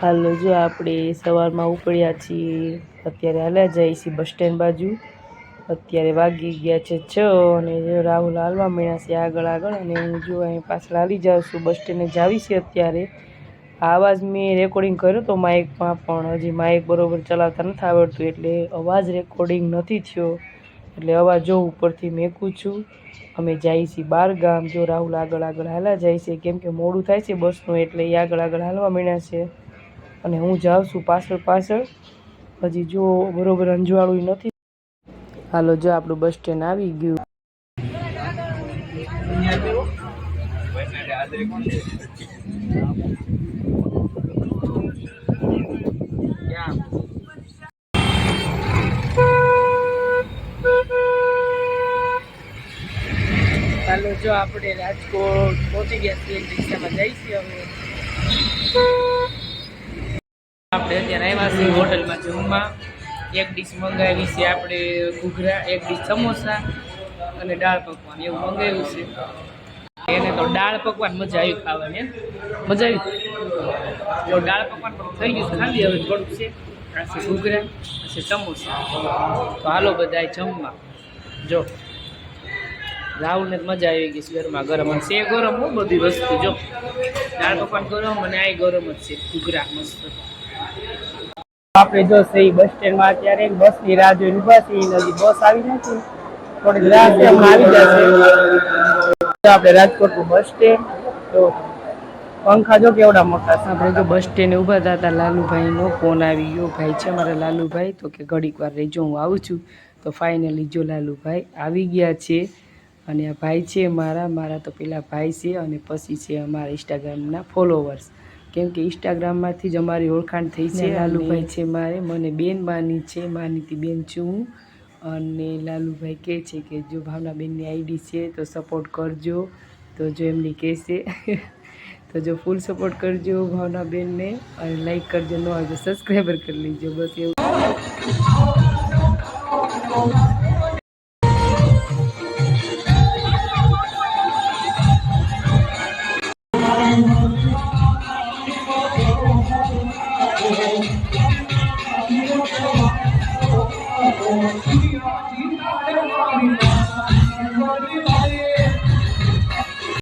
હાલો જો આપણે સવારમાં ઉપડ્યા છીએ, અત્યારે હાલ્યા જઈએ છીએ બસ સ્ટેન્ડ બાજુ. અત્યારે વાગી ગયા છે છ અને રાહુલ હાલવા મળ્યા છે આગળ આગળ અને હું જો અહીં પાછળ હાલી જાઉં છું, બસ સ્ટેન્ડે જાવી છે અત્યારે. અવાજ મેં રેકોર્ડિંગ કર્યો તો માઇકમાં પણ હજી માઇક બરોબર ચલાવતા નથી આવડતું એટલે અવાજ રેકોર્ડિંગ નથી થયો. એટલે અવાજ જો ઉપરથી મેકું છું. અમે જઈએ છીએ બાર ગામ, જો રાહુલ આગળ આગળ હાલ્યા જાય છે. કેમ કે મોડું થાય છે બસનું એટલે એ આગળ આગળ હાલવા મળ્યા છે. અને હું જાઉં છું પાછળ પાછળ. હજી જો બરોબર અંજવાળું નથી. હાલો, જો આપણું બસ સ્ટેન્ડ આવી ગયું. હાલો, જો આપણે રાજકોટ પહોંચી ગયા છીએ, રિક્ષામાં જઈશું હવે. આપણે અત્યારે આવ્યા છીએ હોટલમાં જમવા. એક ડીશ મંગાવી છે આપણે ઘૂઘરા, એક ડીશ સમોસા અને દાળ પકવાન. એવું મંગાવ્યું છે. એને તો દાળ પકવાન મજા આવી ખાવાની મજા આવી? તો દાળ પકવાન પણ થઈ ગયું ખાલી હવે થોડુંક છે. આ છે ઘૂઘરા પછી સમોસા. તો હાલો બધા જમવા. જો. રાહુલને મજા આવી ગઈ છે ઘરમાં ગરમ. છે ગરમ બહુ બધી વસ્તુ, જો. દાળ પકવાન ગરમ અને આ ગરમ જ છે. ઘૂઘરા મસ્ત. આપણે જો સહી બસ સ્ટેન્ડમાં અત્યારે બસની રાહ જોઈને ઊભા છે હજી બસ આવી નથી. થોડીક રાહ છે આવી જશે. આપણે રાજકોટનું બસ સ્ટેન્ડ, તો પંખા જો કેવડા મોટા છે. આપણે જો બસ સ્ટેન્ડ ઊભા હતા હતા લાલુભાઈનો ફોન આવી ગયો. ભાઈ છે મારા લાલુભાઈ. તો કે ઘડીક વાર રહેજો હું આવું છું. તો ફાઇનલી જો લાલુભાઈ આવી ગયા છે અને આ ભાઈ છે મારા મારા તો પેલા ભાઈ છે અને પછી છે અમારા ઇન્સ્ટાગ્રામના ફોલોવર્સ કેમ કે ઇન્સ્ટાગ્રામમાંથી જ અમારી ઓળખાણ થઈ છે. લાલુભાઈ. છે મારે મને બેન માની છે માનીતી બેન છું હું. અને લાલુભાઈ કહે છે કે જો ભાવનાબેનની આઈડી છે તો સપોર્ટ કરજો. તો જો એમની કહેશે તો જો ફૂલ સપોર્ટ કરજો ભાવનાબેનને. અને લાઈક કરજો ન આવે સબસ્ક્રાઈબર કરી લેજો. બસ એવું.